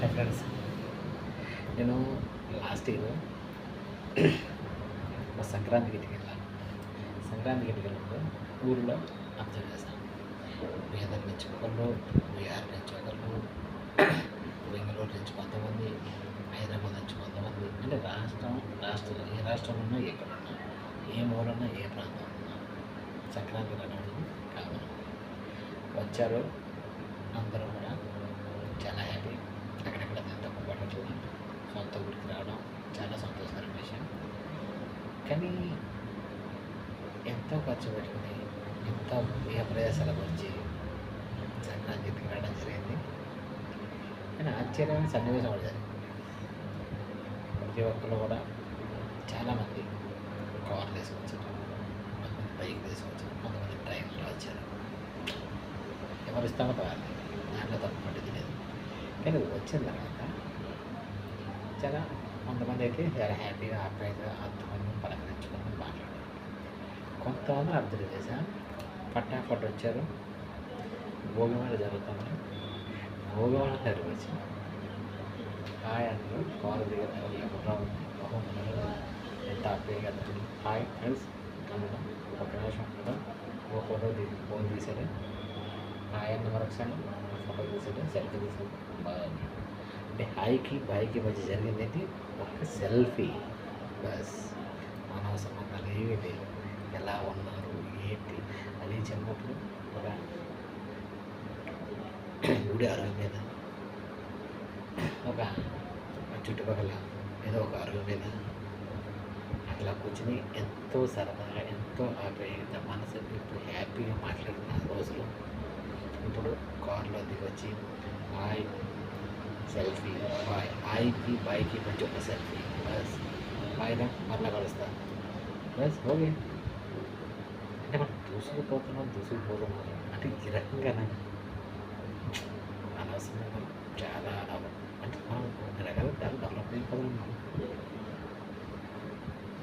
Hi friends నేను last year మా సంక్రాంతికి ఇంటికి వెళ్ళాను సంక్రాంతికి ఇంటికి వెళ్ళినప్పుడు ఊరిలో అబ్జర్వ్ చేశాను బీదర్ నుంచి ఒకళ్ళు బీహార్ నుంచి ఒకళ్ళు బెంగళూరు నుంచి కొంతమంది హైదరాబాద్ నుంచి కొంతమంది అంటే రాష్ట్రం రాష్ట్రం ఏ రాష్ట్రంలో ఉన్నా ఎక్కడున్నా ఏ ఊరున్నా ఏ ప్రాంతం ఉన్నా సంక్రాంతి అనేది కావాలి వచ్చారు అందరూ కూడా చాలా కానీ ఎంతో ఖర్చు పెట్టుకుని ఎంతో ఏ ప్రదేశాలకు వచ్చి సంక్రాంతికి రావడం జరిగింది. కానీ ఆశ్చర్యమైన సన్నివేశం కూడా జరిగింది ప్రతి ఒక్కరు కూడా చాలామంది కార్లు తీసుకొచ్చారు కొంతమంది బైక్ తీసుకొచ్చారు కొంతమంది ట్రైన్లో వచ్చారు ఎవరు ఇస్తామో వాళ్ళు దాంట్లో తప్పు పట్టింది లేదు కానీ వచ్చిన తర్వాత చాలా కొంతమంది అయితే చాలా హ్యాపీగా ఆప్యాయతగా కొంతమంది అర్థం చేశా పట్టాపట్టు వచ్చారు. భోగమేళ జరుగుతుంది. భోగమేళ దగ్గరికి వచ్చి హాయ్ అందరూ కాలు ఎంత ఆప్యాయంగా హాయ్ ఫ్రెండ్స్ కన్నడం. ఒక నిమిషం కూడా ఒక ఫోటో తీసి ఫోన్ తీసాడు ఆయన మరొకసారి. ఫోటో తీసాడు సెల్ఫీ తీసాడు బాగా అంటే హాయ్కి బాయ్కి మధ్య జరిగింది ఏంటి? ఒక సెల్ఫీ. బస్. అనవసరం గుడి అరుగు మీద ఒక చుట్టుపక్కల ఏదో ఒక అరుగు మీద అట్లా కూర్చుని ఎంతో సరదాగా ఎంతో ఆప్యాయంగా మనసు ఇప్పుడు హ్యాపీగా మాట్లాడుకున్న రోజులు ఇప్పుడు కారులో దిగి వచ్చి హాయ్ సెల్ఫీ బాయ్ హాయ్కి బాయ్కి మధ్య ఒక సెల్ఫీ బస్ బాయ్గా మరలా కలుస్తా బస్ ఓకే అంటే మనం దూసుకుపోతున్నాం దూసుకుపోతున్నాం అంటే ఈ రకంగానే అనవసరంగా చాలా అంటే మనం రకాల డెవలప్ అయిపోతున్నాం